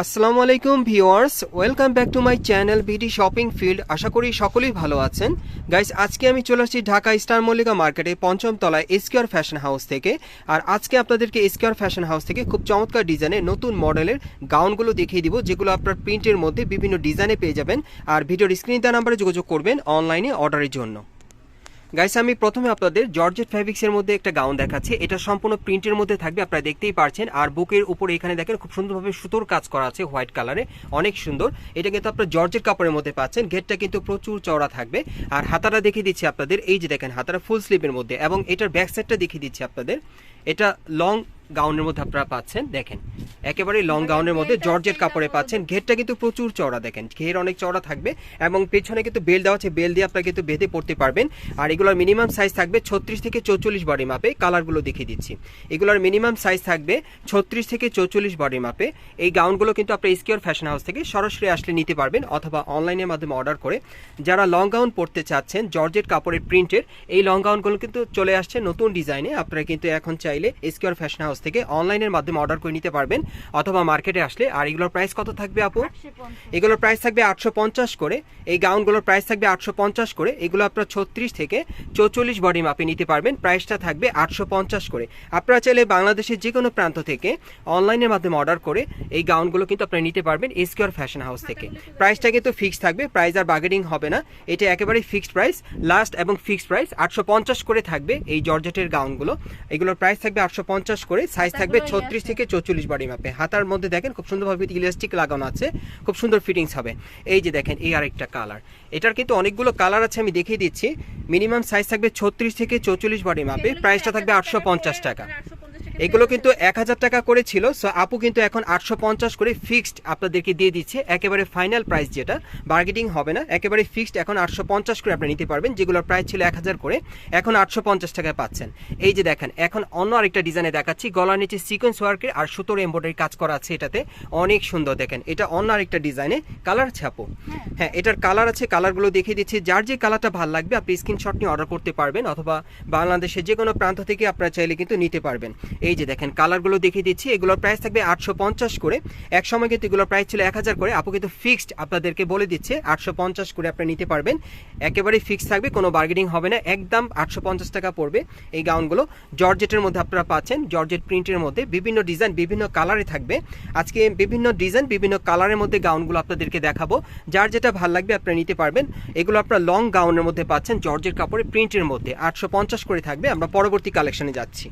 আসসালামু আলাইকুম viewers, welcome back to my channel BD shopping field. আশা করি সকলেই ভালো আছেন। গাইস, আজকে আমি চলে আসছি ঢাকা স্টার মল্লিকা মার্কেটে পঞ্চম তলায় এসকিউর ফ্যাশন হাউস থেকে। আর আজকে আপনাদেরকে এসকিউর ফ্যাশন হাউস থেকে খুব চমৎকার ডিজাইনের নতুন মডেলের গাউনগুলো দেখিয়ে দিব, যেগুলো আপনার প্রিন্টের মধ্যে বিভিন্ন ডিজাইনে পেয়ে যাবেন। আর ভিডিওর স্ক্রিন দেওয়া নাম্বারে যোগাযোগ করবেন অনলাইনে অর্ডারের জন্য। গাইস আমি প্রথমে আপনাদের জর্জেট ফ্যাব্রিক্সের মধ্যে একটা গাউন দেখাচ্ছি। এটা সম্পূর্ণ প্রিন্টের মধ্যে থাকবে, আপনারা দেখতেই পারছেন। আর বুকের উপরে এখানে দেখেন, খুব সুন্দরভাবে সুতোর কাজ করা আছে হোয়াইট কালারে, অনেক সুন্দর। এটা কিন্তু আপনার জর্জেট কাপড়ের মধ্যে পাচ্ছেন, গেটটা কিন্তু প্রচুর চওড়া থাকবে। আর হাতাটা দেখিয়ে দিচ্ছি আপনাদের, এই যে দেখেন, হাতাটা ফুল স্লিভের মধ্যে। এবং এটার ব্যাক সাইডটা দেখিয়ে দিচ্ছি আপনাদের। এটা লং গাউনের মধ্যে আপনারা পাচ্ছেন, দেখেন একেবারে লং গাউনের মধ্যে জর্জেট কাপড়ে পাচ্ছেন, ঘেরটা কিন্তু প্রচুর চওড়া, দেখেন, ঘের অনেক চওড়া থাকবে এবং পেছনে কিন্তু বেল দেওয়া আছে, বেল দিয়ে আপনারা কিন্তু বেঁধে পড়তে পারবেন। আর এগুলোর মিনিমাম সাইজ থাকবে ছত্রিশ থেকে চৌচল্লিশ বডি মাপে কালারগুলো দেখিয়ে দিচ্ছি। এগুলোর মিনিমাম সাইজ থাকবে ছত্রিশ থেকে চৌচল্লিশ বডি মাপে এই গাউনগুলো কিন্তু আপনার স্কিওর ফ্যাশন হাউস থেকে সরাসরি আসলে নিতে পারবেন অথবা অনলাইনের মাধ্যমে অর্ডার করে। যারা লং গাউন পরতে চাচ্ছেন, জর্জেট কাপড়ের প্রিন্টের এই লং গাউনগুলো কিন্তু চলে আসছে নতুন ডিজাইনে আপনারা কিন্তু এখন চাইলে স্কিওর ফ্যাশন হাউস থেকে অনলাইনের মাধ্যমে অর্ডার করে নিতে পারবেন অথবা মার্কেটে আসলে। আর এগুলোর প্রাইস কত থাকবে আপু? এগুলোর প্রাইস থাকবে আটশো পঞ্চাশ করে। এই গাউনগুলোর প্রাইস থাকবে আটশো পঞ্চাশ করে। এগুলো আপনার ছত্রিশ থেকে চৌচল্লিশ বডি মাপে নিতে পারবেন। প্রাইসটা থাকবে আটশো পঞ্চাশ করে। আপনারা চাইলে বাংলাদেশের যে কোনো প্রান্ত থেকে অনলাইনের মাধ্যমে অর্ডার করে এই গাউনগুলো কিন্তু আপনারা নিতে পারবেন এসকিউর ফ্যাশন হাউস থেকে। প্রাইসটা কিন্তু ফিক্স থাকবে প্রাইস আর বার্গেনিং হবে না। এটা একেবারেই ফিক্সড প্রাইস লাস্ট এবং ফিক্সড প্রাইস। আটশো পঞ্চাশ করে থাকবে এই জর্জেটের গাউনগুলো। এগুলোর প্রাইস থাকবে আটশো পঞ্চাশ করে। সাইজ থাকবে ছত্রিশ থেকে চৌচল্লিশ বডি মাপে হাতার মধ্যে দেখেন খুব সুন্দরভাবে ইলাস্টিক লাগানো আছে খুব সুন্দর ফিটিংস হবে। এই যে দেখেন এই আরেকটা কালার এটার কিন্তু অনেকগুলো কালার আছে আমি দেখিয়ে দিচ্ছি। মিনিমাম সাইজ থাকবে ছত্রিশ থেকে চৌচল্লিশ বডি মাপে প্রাইসটা থাকবে আটশো পঞ্চাশ টাকা। এগুলো কিন্তু এক হাজার টাকা করে ছিল সো আপু কিন্তু এখন আটশো পঞ্চাশ করে ফিক্সড আপনাদেরকে দিয়ে দিচ্ছে একেবারে ফাইনাল প্রাইস যেটা। বার্গেটিং হবে না একেবারে ফিক্সড এখন আটশো পঞ্চাশ করে আপনি নিতে পারবেন যেগুলোর প্রাইস ছিল এক হাজার করে এখন আটশো পঞ্চাশ টাকায় পাচ্ছেন। এই যে দেখেন এখন অন্য আরেকটা ডিজাইনে দেখাচ্ছি গলার নিচে সিকোয়েন্স ওয়ার্কের আর সুতোর এম্ব্রয়ডারি কাজ করা আছে এটাতে। অনেক সুন্দর দেখেন এটা অন্য আরেকটা ডিজাইনে কালার ছাপো। হ্যাঁ। এটার কালার আছে কালারগুলো দেখিয়ে দিচ্ছি যার যে কালারটা ভালো লাগবে আপনি স্ক্রিনশট নিয়ে অর্ডার করতে পারবেন অথবা বাংলাদেশের যে কোনো প্রান্ত থেকে আপনারা চাইলে কিন্তু নিতে পারবেন। এই যে দেখেন কালারগুলো দেখিয়ে দিচ্ছি। এগুলোর প্রাইস থাকবে আটশো পঞ্চাশ করে। এক সময় কিন্তু এগুলোর প্রাইস ছিল এক হাজার করে। আপু কিন্তু ফিক্সড আপনাদেরকে বলে দিচ্ছে, আটশো পঞ্চাশ করে আপনি নিতে পারবেন। একেবারে ফিক্সড থাকবে, কোনো বার্গেনিং হবে না। একদম আটশো পঞ্চাশ টাকা পড়বে এই গাউনগুলো জর্জেটের মধ্যে আপনারা পাচ্ছেন জর্জেট প্রিন্টের মধ্যে। বিভিন্ন ডিজাইন বিভিন্ন কালারে থাকবে। আজকে বিভিন্ন ডিজাইন বিভিন্ন কালারের মধ্যে গাউনগুলো আপনাদেরকে দেখাবো। যার যেটা ভালো লাগবে আপনারা নিতে পারবেন। এগুলো আপনারা লং গাউনের মধ্যে পাচ্ছেন জর্জের কাপড়ে প্রিন্টের মধ্যে। আটশো পঞ্চাশ করে থাকবে। আমরা পরবর্তী কালেকশনে যাচ্ছি।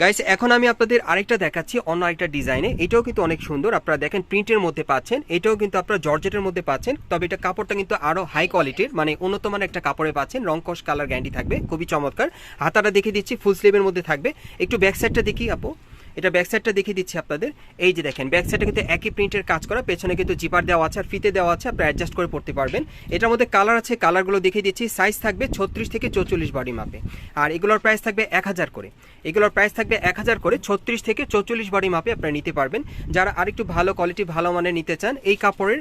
গাইস এখন আমি আপনাদের আরেকটা দেখাচ্ছি, অন্য আরেকটা ডিজাইনে এটাও কিন্তু অনেক সুন্দর, আপনারা দেখেন প্রিন্টের মধ্যে পাচ্ছেন, এটাও কিন্তু আপনারা জর্জেটের মধ্যে পাচ্ছেন, তবে এটা কাপড়টা কিন্তু আরও হাই কোয়ালিটির মানে উন্নত মানের একটা কাপড়ে পাচ্ছেন, রং কষ কালার গ্যান্ডি থাকবে, খুবই চমৎকার। হাতাটা দেখিয়ে দিচ্ছি ফুল স্লিভের মধ্যে থাকবে। একটু ব্যাক সাইডটা দেখি, আপু। এটা ব্যাক সাইডটা দেখিয়ে দিচ্ছি আপনাদের। এই যে দেখেন ব্যাক সাইডে কিন্তু একই প্রিন্টের কাজ করা, পেছনে কিন্তু জিপার দেওয়া আছে আর ফিতে দেওয়া আছে, আপনি অ্যাডজাস্ট করে পড়তে পারবেন। এটার মধ্যে কালার আছে কালারগুলো দেখিয়ে দিচ্ছি সাইজ থাকবে ছত্রিশ থেকে চৌচল্লিশ বডি মাপে আর এগুলোর প্রাইস থাকবে এক হাজার করে। এগুলোর প্রাইস থাকবে এক হাজার করে, ছত্রিশ থেকে চৌচল্লিশ বডি মাপে আপনারা নিতে পারবেন। যারা আরেকটু ভালো কোয়ালিটি ভালো মানের নিতে চান, এই কাপড়ের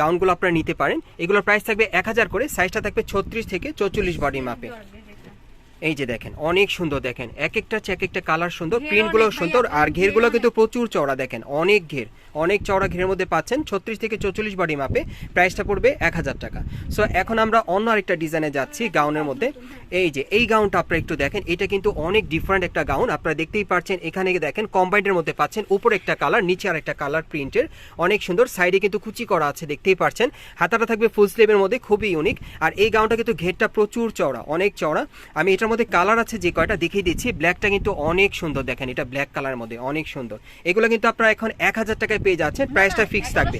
গাউনগুলো আপনারা নিতে পারেন। এগুলোর প্রাইস থাকবে এক হাজার করে সাইজটা থাকবে ছত্রিশ থেকে চৌচল্লিশ বডি মাপে এই যে দেখেন অনেক সুন্দর দেখেন। এক একটা এক একটা কালার সুন্দর প্রিন্টগুলো সুন্দর আর ঘেরগুলো কিন্তু প্রচুর চওড়া দেখেন অনেক ঘের। অনেক চওড়া ঘেরের মধ্যে পাচ্ছেন ছত্রিশ থেকে চৌচল্লিশ বডি মাপে। প্রাইসটা পড়বে এক হাজার টাকা। সো এখন আমরা অন্য আরেকটা ডিজাইনে যাচ্ছি গাউনের মধ্যে। এই যে, এই গাউনটা আপনারা একটু দেখেন, এটা কিন্তু অনেক ডিফারেন্ট একটা গাউন আপনারা দেখতেই পাচ্ছেন, এখানে দেখেন কম্বাইন্ডের মধ্যে পাচ্ছেন, উপরে একটা কালার নিচে আর একটা কালার প্রিন্টের অনেক সুন্দর সাইডে কিন্তু কুচি করা আছে, দেখতেই পাচ্ছেন। হাতাটা থাকবে ফুল স্লিভের মধ্যে, খুবই ইউনিক আর এই গাউনটা কিন্তু ঘেরটা প্রচুর চওড়া, অনেক চওড়া। আমি এটার মধ্যে কালার আছে যে কয়টা দেখিয়ে দিচ্ছি। ব্ল্যাকটা কিন্তু অনেক সুন্দর, দেখেন, এটা ব্ল্যাক কালারের মধ্যে, অনেক সুন্দর। এগুলো কিন্তু আপনারা এখন এক হাজার পেয়ে যাচ্ছেন? প্রাইসটা ফিক্স থাকবে।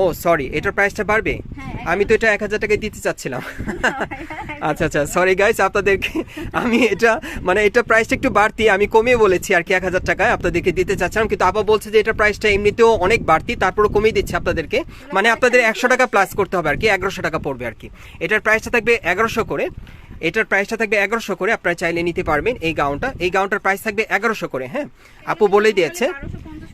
ও সরি এটার প্রাইসটা বাড়বে? হ্যাঁ, আমি তো এটা এক হাজার টাকায় দিতে চাচ্ছিলাম। আচ্ছা আচ্ছা সরি গাইস আপনাদেরকে আমি এটা মানে এটা প্রাইসটা একটু বাড়তি আমি কমিয়ে বলেছি আর কি এক হাজার টাকায় আপনাদেরকে দিতে চাচ্ছিলাম কিন্তু আবার বলছে যে এটা প্রাইসটা এমনিতেও অনেক বাড়তি তারপরে কমিয়ে দিচ্ছে আপনাদেরকে। মানে আপনাদের একশো টাকা প্লাস করতে হবে আর কি এগারোশো টাকা পড়বে আর কি। এটার প্রাইসটা থাকবে এগারোশো করে। এটার প্রাইসটা থাকবে এগারোশো করে আপনারা চাইলে নিতে পারবেন এই গাউনটা এই গাউনটার প্রাইস থাকবে এগারোশো করে হ্যাঁ? আপু বলেই দিয়েছে।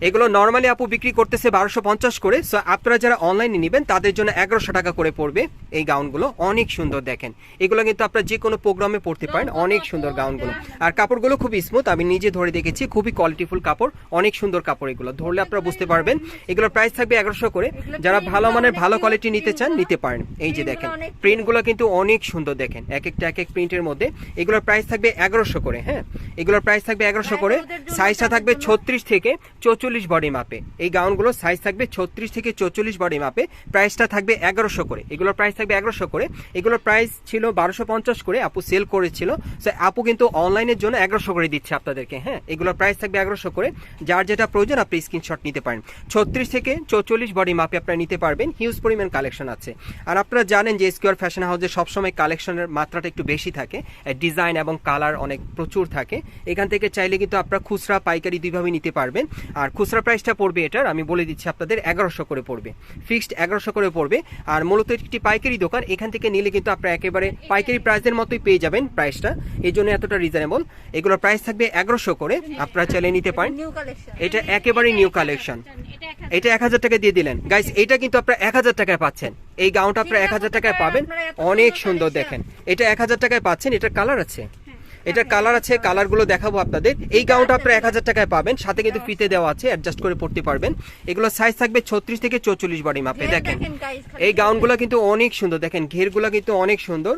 এগুলো নর্মালি আপু বিক্রি করতেছে বারোশো পঞ্চাশ করে সো আপনারা যারা অনলাইনে নেবেন, তাদের জন্য এগারোশো টাকা করে পড়বে এই গাউনগুলো অনেক সুন্দর দেখেন। এগুলো কিন্তু আপনারা যে কোনো প্রোগ্রামে পড়তে পারেন, অনেক সুন্দর গাউনগুলো আর কাপড়গুলো খুব স্মুথ আমি নিজে ধরে দেখেছি, খুবই কোয়ালিটিফুল কাপড়, অনেক সুন্দর কাপড় এগুলো। ধরলে আপনারা বুঝতে পারবেন, এগুলোর প্রাইস থাকবে এগারোশো করে। যারা ভালো মানের, ভালো কোয়ালিটি নিতে চান, নিতে পারেন। এই যে দেখেন প্রিন্টগুলো কিন্তু অনেক সুন্দর দেখেন, এক একটা, এক এক প্রিন্টের মধ্যে। এগুলোর প্রাইস থাকবে এগারোশো করে হ্যাঁ? এগুলোর প্রাইস থাকবে এগারোশো করে সাইজটা থাকবে ছত্রিশ থেকে চৌচল্লিশ বডি মাপে এই গাউনগুলো সাইজ থাকবে ছত্রিশ থেকে চৌচল্লিশ বডি মাপে প্রাইসটা থাকবে এগারোশো করে। এগুলোর প্রাইস থাকবে এগারোশো করে। এগুলোর প্রাইস ছিল বারোশো পঞ্চাশ করে। আপু সেল করেছিল। আপু কিন্তু অনলাইনের জন্য এগারোশো করে দিচ্ছে আপনাদেরকে হ্যাঁ? এগুলোর প্রাইস থাকবে এগারোশো করে। যার যেটা প্রয়োজন, আপনি স্ক্রিনশট নিতে পারেন। ছত্রিশ থেকে চৌচল্লিশ বডি মাপে আপনারা নিতে পারবেন। হিউজ পরিমাণ কালেকশন আছে। আর আপনারা জানেন যে স্কোয়ার ফ্যাশন হাউসে সবসময় কালেকশনের মাত্রাটা একটু বেশি থাকে। ডিজাইন এবং কালার অনেক প্রচুর থাকে। এখান থেকে চাইলে কিন্তু আপনারা খুচরা পাইকারি দুইভাবে নিতে পারবেন। আর খুচরা প্রাইসটা পড়বে এটার আমি বলে দিচ্ছি আপনাদের এগারোশো করে পড়বে। ফিক্সড এগারোশো করে পড়বে। আর মূলত একটি পাইকারি দোকান এখান থেকে নিলে কিন্তু আপনারা একেবারে পাইকারি প্রাইসের মতোই পেয়ে যাবেন প্রাইসটা এই জন্য এতটা রিজনেবল এগুলোর প্রাইস থাকবে এগারোশো করে। আপনারা চাইলে নিতে পারেন। এটা একেবারে নিউ কালেকশন এটা এক হাজার টাকা দিয়ে দিলেন। গাইস এটা কিন্তু আপনারা এক হাজার টাকায় পাচ্ছেন। এই গাউনটা আপনারা এক হাজার টাকায় পাবেন। অনেক সুন্দর দেখেন। এটা এক হাজার টাকায় পাচ্ছেন। এটার কালার আছে। এটার কালার আছে কালারগুলো দেখাবো আপনাদের। এই গাউনটা আপনার এক হাজার টাকায় পাবেন সাথে কিন্তু ফিতে দেওয়া আছে অ্যাডজাস্ট করে পড়তে পারবেন। এগুলো সাইজ থাকবে ছত্রিশ থেকে চৌচল্লিশ বডি মাপে দেখেন। এই গাউনগুলো কিন্তু অনেক সুন্দর দেখেন ঘেরগুলো কিন্তু অনেক সুন্দর।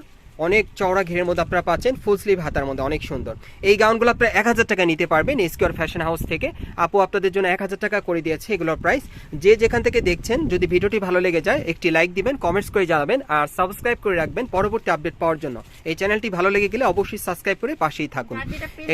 অনেক চওড়া ঘেরের মধ্যে আপনারা পাচ্ছেন ফুল স্লিভ হাতার মধ্যে অনেক সুন্দর। এই গাউনগুলো আপনারা এক হাজার টাকা নিতে পারবেন স্কোয়ার ফ্যাশন হাউস থেকে। আপু আপনাদের জন্য এক হাজার টাকা করে দিয়েছে এগুলোর প্রাইস যে যেখান থেকে দেখছেন যদি ভিডিওটি ভালো লেগে যায় একটি লাইক দিবেন কমেন্টস করে জানাবেন আর সাবস্ক্রাইব করে রাখবেন পরবর্তী আপডেট পাওয়ার জন্য। এই চ্যানেলটি ভালো লেগে গেলে অবশ্যই সাবস্ক্রাইব করে পাশেই থাকুন।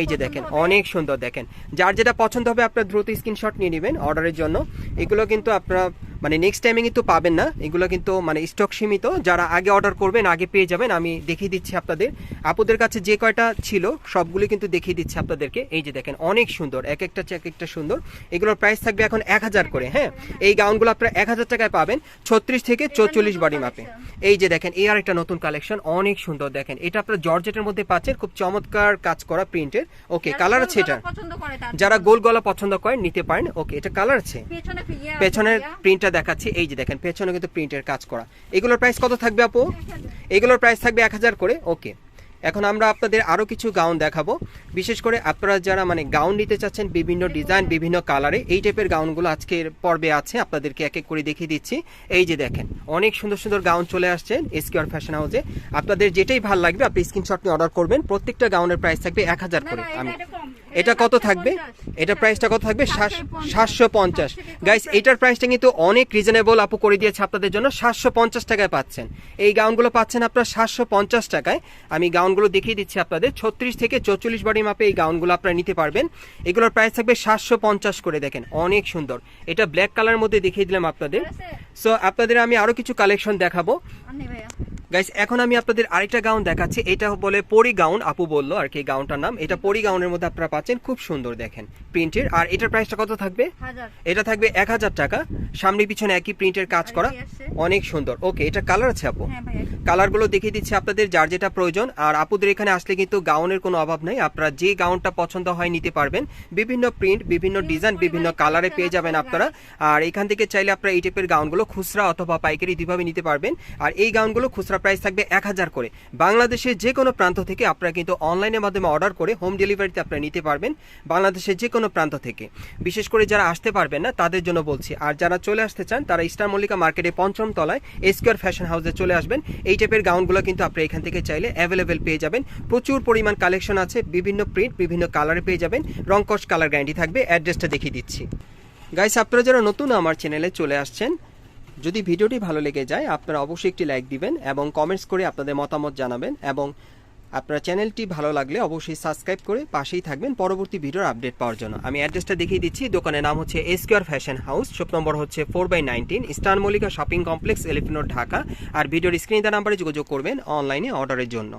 এই যে দেখেন অনেক সুন্দর দেখেন। যার যেটা পছন্দ হবে আপনার দ্রুত স্ক্রিনশট নিয়ে নেবেন অর্ডারের জন্য। এগুলো কিন্তু আপনারা মানে নেক্সট টাইমে কিন্তু পাবেন না। এগুলো কিন্তু মানে স্টক সীমিত। যারা আগে অর্ডার করবেন আগে পেয়ে যাবেন আমি দেখিয়ে দিচ্ছি আপনাদের। আপুদের কাছে যে কয়টা ছিল সবগুলো কিন্তু দেখিয়ে দিচ্ছি আপনাদেরকে। এই যে দেখেন অনেক সুন্দর এক একটা চেক একটা সুন্দর। এগুলোর প্রাইস থাকবে এখন এক হাজার করে হ্যাঁ? এই গাউনগুলো আপনারা এক হাজার টাকায় পাবেন ছত্রিশ থেকে চৌচল্লিশ বডি মাপে এই যে দেখেন এই আর একটা নতুন কালেকশন অনেক সুন্দর দেখেন। এটা আপনারা জর্জেটের মধ্যে পাচ্ছেন খুব চমৎকার কাজ করা প্রিন্টের ওকে কালার আছে এটা। যারা গোল গলা পছন্দ করেন নিতে পারেন। ওকে এটা কালার আছে। পেছনের প্রিন্টটা দেখাচ্ছি। এই যে দেখেন, পেছনে কিন্তু প্রিন্টের কাজ করা। এগুলোর প্রাইস কত থাকবে আপু? এগুলোর প্রাইস থাকবে এক হাজার করে ওকে এখন আমরা আপনাদের আরও কিছু গাউন দেখাবো। বিশেষ করে আপনারা যারা মানে গাউন নিতে চাচ্ছেন, বিভিন্ন ডিজাইন বিভিন্ন কালারে এই টাইপের গাউনগুলো আজকের পর্বে আছে, আপনাদেরকে এক এক করে দেখিয়ে দিচ্ছি। এই যে দেখেন, অনেক সুন্দর সুন্দর গাউন চলে আসছে এসকিউর ফ্যাশন হাউসে আপনাদের যেটাই ভালো লাগবে, আপনি স্ক্রিনশট নিয়ে অর্ডার করবেন। প্রত্যেকটা গাউনের প্রাইস থাকবে এক হাজার করে। আমি এটা কত থাকবে? এটা প্রাইসটা কত থাকবে? সাতশো পঞ্চাশ। গাইস এটার প্রাইসটা কিন্তু অনেক রিজনেবল আপু করে দিয়েছে আপনাদের জন্য। সাতশো পঞ্চাশ টাকায় পাচ্ছেন। এই গাউনগুলো পাচ্ছেন আপনার সাতশো পঞ্চাশ টাকায়। আমি গাউনগুলো দেখিয়ে দিচ্ছি আপনাদের। ছত্রিশ থেকে চৌচল্লিশ বাড়ি মাপে এই গাউনগুলো আপনারা নিতে পারবেন। এগুলোর প্রাইস থাকবে সাতশো পঞ্চাশ করে, দেখেন। অনেক সুন্দর। এটা ব্ল্যাক কালার মধ্যে দেখিয়ে দিলাম আপনাদের। সো আপনাদের আমি আরও কিছু কালেকশন দেখাবো। গাইস এখন আমি আপনাদের আরেকটা গাউন দেখাচ্ছি। এটা বলে পরি গাউন আপু বলল আর কি গাউনটার নাম। এটা পরি গাউনের মধ্যে আপনারা পাচ্ছেন, খুব সুন্দর দেখেন। প্রিন্টের আর এটার প্রাইসটা কত থাকবে? এটা থাকবে এক হাজার টাকা। সামনে পিছনে একই প্রিন্টের কাজ করা। অনেক সুন্দর। ওকে এটা কালার আছে আপু? হ্যাঁ কালারগুলো দেখিয়ে দিচ্ছি আপনাদের যার যেটা প্রয়োজন। আর আপুদের এখানে আসলে কিন্তু গাউনের কোনো অভাব নেই। আপনারা যে গাউনটা পছন্দ হয় নিতে পারবেন। বিভিন্ন প্রিন্ট বিভিন্ন ডিজাইন বিভিন্ন কালারে পেয়ে যাবেন আপনারা। আর এখান থেকে চাইলে আপনারা এই টাইপের গাউনগুলো খুচরা অথবা পাইকারি দুইভাবে নিতে পারবেন। আর এই গাউনগুলো খুচরা প্রাইস থাকবে এক হাজার করে। বাংলাদেশের যে কোনো প্রান্ত থেকে আপনারা কিন্তু অনলাইনের মাধ্যমে অর্ডার করে হোম ডেলিভারিতে আপনারা নিতে পারবেন। বাংলাদেশের যে কোনো প্রান্ত থেকে। বিশেষ করে যারা আসতে পারবেন না, তাদের জন্য বলছি। আর যারা চলে আসতে চান, তারা স্টার মল্লিকা মার্কেটে পঞ্চম তলায় এসকিউর ফ্যাশন হাউসে চলে আসবেন। এই টাইপের গাউনগুলো কিন্তু আপনি এখান থেকে চাইলে অ্যাভেলেবেল পেয়ে যাবেন। প্রচুর পরিমাণ কালেকশন আছে, বিভিন্ন প্রিন্ট বিভিন্ন কালারে পেয়ে যাবেন। রংকশ কালার গ্যারান্টি থাকবে। অ্যাড্রেসটা দেখিয়ে দিচ্ছি। গাইস আপনারা যারা নতুন আমার চ্যানেলে চলে আসছেন, যদি ভিডিওটি ভালো লেগে যায়, আপনারা অবশ্যই একটি লাইক দিবেন এবং কমেন্টস করে আপনাদের মতামত জানাবেন এবং আপনার চ্যানেলটি ভালো লাগলে অবশ্যই সাবস্ক্রাইব করে পাশেই থাকবেন পরবর্তী ভিডিওর আপডেট পাওয়ার জন্য। আমি অ্যাড্রেসটা দেখিয়ে দিচ্ছি। দোকানের নাম হচ্ছে Esquire fashion house. Shop number হচ্ছে four by nineteen star Mallika shopping complex এলিফিনোর Dhaka. আর ভিডিওর স্ক্রিনে দেওয়া নাম্বারে যোগাযোগ করবেন অনলাইনে অর্ডারের জন্য।